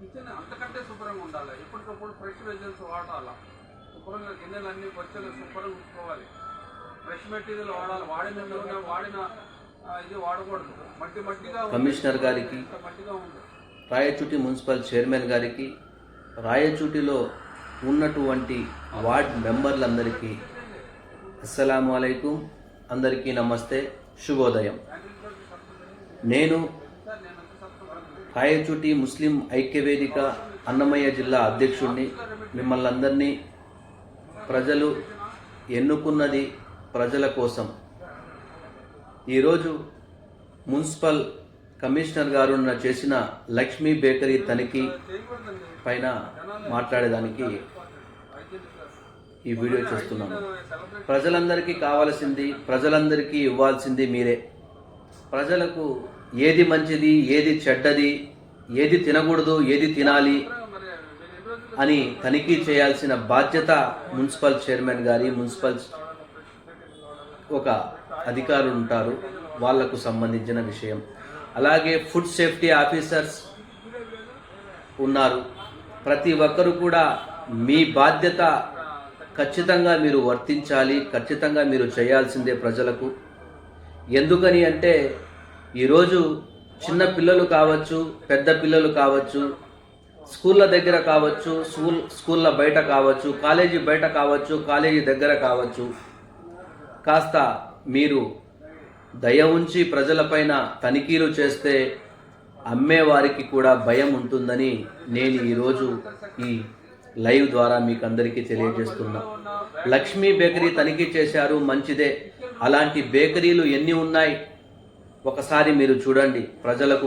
Kitchen అంతకంటే శుభ్రంగా ఉండాలి. ఎప్పటికప్పుడు ఫ్రెష్ వెజల్స్ వాడాలి? శుభ్రంగా గిన్నెలు అన్ని బొచ్చలు శుభ్రంగా ఉంచుకోవాలి. ఫ్రెష్ మెటీరియల్ వాడాలి. వాడిన వాడిన ఇది వాడకూడదు. మట్టి మట్టిగా. కమిషనర్ గారికి మట్టిగా ఉంది రాయచూటి మున్సిపల్ చైర్మన్ గారికి రాయచూటిలో ఉన్నటువంటి వార్డ్ మెంబర్లందరికీ అస్సలాము అలైకుం. అందరికీ నమస్తే. శుభోదయం. నేను రాయచూటి ముస్లిం ఐక్యవేదిక అన్నమయ్య జిల్లా అధ్యక్షుడిని మిమ్మల్ని అందరినీ ప్రజలు ఎన్నుకున్నది ప్రజల కోసం. ఈరోజు మున్సిపల్ కమిషనర్ గారు చేసిన లక్ష్మీ బేకరీ తనిఖీ పైన మాట్లాడేదానికి ఈ వీడియో చేస్తున్నాను. ప్రజలందరికీ కావాల్సింది ప్రజలందరికీ ఇవ్వాల్సింది మీరే. ప్రజలకు ఏది మంచిది ఏది చెడ్డది ఏది తినకూడదు ఏది తినాలి అని తనిఖీ చేయాల్సిన బాధ్యత మున్సిపల్ చైర్మన్ గారి మున్సిపల్ ఒక అధికారులు ఉంటారు. వాళ్ళకు సంబంధించిన విషయం. అలాగే ఫుడ్ సేఫ్టీ ఆఫీసర్స్ ఉన్నారు. ప్రతి ఒక్కరు కూడా మీ బాధ్యత ఖచ్చితంగా మీరు వర్తించాలి ఖచ్చితంగా మీరు చేయాల్సిందే ప్రజలకు. ఎందుకని అంటే ఈరోజు చిన్న పిల్లలు కావచ్చు పెద్ద పిల్లలు కావచ్చు స్కూళ్ళ దగ్గర కావచ్చు స్కూల్ స్కూళ్ళ బయట కావచ్చు కాలేజీ బయట కావచ్చు కాలేజీ దగ్గర కావచ్చు కాస్త మీరు దయ ఉంచి ప్రజలపైన తనిఖీలు చేస్తే అమ్మేవారికి కూడా భయం ఉంటుందని నేను ఈరోజు ఈ లైవ్ ద్వారా మీకు అందరికీ తెలియజేస్తున్నా. లక్ష్మీ బేకరీ తనిఖీ చేశారు మంచిదే. అలాంటి బేకరీలు ఎన్ని ఉన్నాయి? ఒకసారి మీరు చూడండి ప్రజలకు